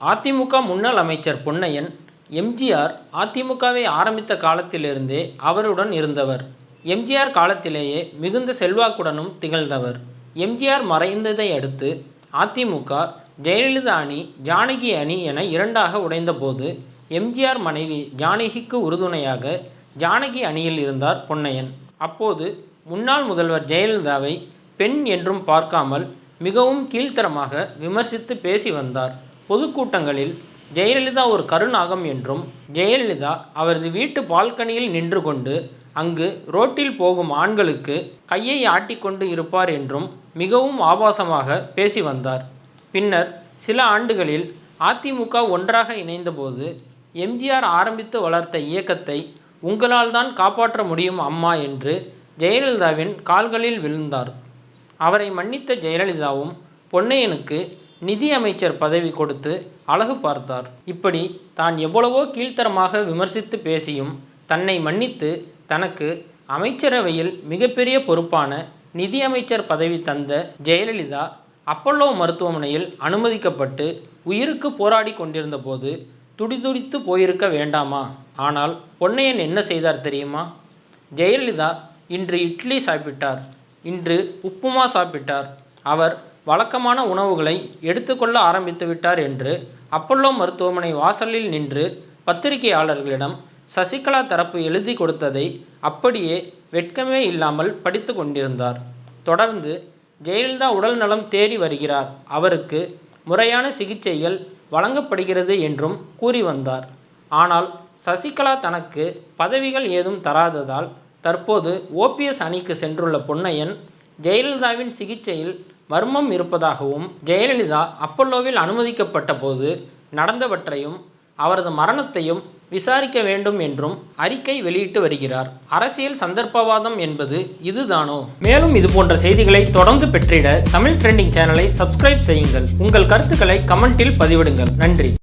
அதிமுக முன்னாள் அமைச்சர் பொன்னையன் எம்ஜிஆர் அதிமுகவை ஆரம்பித்த காலத்திலிருந்தே அவருடன் இருந்தவர். எம்ஜிஆர் காலத்திலேயே மிகுந்த செல்வாக்குடனும் திகழ்ந்தவர். எம்ஜிஆர் மறைந்ததை அடுத்து அதிமுக ஜெயலலிதா அணி ஜானகி அணி என இரண்டாக உடைந்தபோது எம்ஜிஆர் மனைவி ஜானகிக்கு உறுதுணையாக ஜானகி அணியில் இருந்தார் பொன்னையன். அப்போது முன்னாள் முதல்வர் ஜெயலலிதாவை பெண் என்றும் பார்க்காமல் மிகவும் கீழ்த்தரமாக விமர்சித்து பேசி வந்தார். பொதுக்கூட்டங்களில் ஜெயலலிதா ஒரு கருநாகம் என்றும் ஜெயலலிதா அவரது வீட்டு பால்கனியில் நின்று கொண்டு அங்கு ரோட்டில் போகும் ஆண்களுக்கு கையை ஆட்டிக் கொண்டு இருப்பார் என்றும் மிகவும் ஆபாசமாக பேசி வந்தார். பின்னர் சில ஆண்டுகளில் அதிமுக ஒன்றாக இணைந்தபோது எம்ஜிஆர் ஆரம்பித்து வளர்த்த இயக்கத்தை உங்களால் தான் காப்பாற்ற முடியும் அம்மா என்று ஜெயலலிதாவின் கால்களில் விழுந்தார். அவரை மன்னித்த ஜெயலலிதாவும் பொன்னையனுக்கு நிதி அமைச்சர் பதவி கொடுத்து அழகு பார்த்தார். இப்படி தான் எவ்வளவோ கீழ்த்தரமாக விமர்சித்து பேசியும் தன்னை மன்னித்து தனக்கு அமைச்சரவையில் மிகப்பெரிய பொறுப்பான நிதி அமைச்சர் பதவி தந்த ஜெயலலிதா அப்பல்லோ மருத்துவமனையில் அனுமதிக்கப்பட்டு உயிருக்கு போராடி கொண்டிருந்த போது துடிதுடித்து போயிருக்க வேண்டாமா? ஆனால் பொன்னையன் என்ன செய்தார் தெரியுமா? ஜெயலலிதா இன்று இட்லி சாப்பிட்டார். இன்று உப்புமா சாப்பிட்டார். அவர் வழக்கமான உணவுகளை எடுத்துக்கொள்ள ஆரம்பித்து விட்டார் என்று அப்பல்லோ மருத்துவமனை வாசலில் நின்று பத்திரிகையாளர்களிடம் சசிகலா தரப்பு எழுதி கொடுத்ததை அப்படியே வெட்கமே இல்லாமல் படித்து கொண்டிருந்தார். தொடர்ந்து ஜெயலலிதா உடல் நலம் தேறி வருகிறார். அவருக்கு முறையான சிகிச்சைகள் வழங்கப்படுகிறது என்றும் கூறி வந்தார். ஆனால் சசிகலா தனக்கு பதவிகள் ஏதும் தராததால் தற்போது ஓபிஎஸ் அணிக்கு சென்றுள்ள பொன்னையன் ஜெயலலிதாவின் சிகிச்சையில் மர்மம் இருப்பதாகவும் ஜெயலலிதா அப்பல்லோவில் அனுமதிக்கப்பட்ட போது நடந்தவற்றையும் அவரது மரணத்தையும் விசாரிக்க வேண்டும் என்றும் அறிக்கை வெளியிட்டு வருகிறார். அரசியல் சந்தர்ப்பவாதம் என்பது இதுதானோ மேலும் மேலும் இதுபோன்ற செய்திகளை தொடர்ந்து பெற்றிட தமிழ் ட்ரெண்டிங் சேனலை சப்ஸ்கிரைப் செய்யுங்கள். உங்கள் கருத்துக்களை கமெண்டில் பதிவிடுங்கள். நன்றி.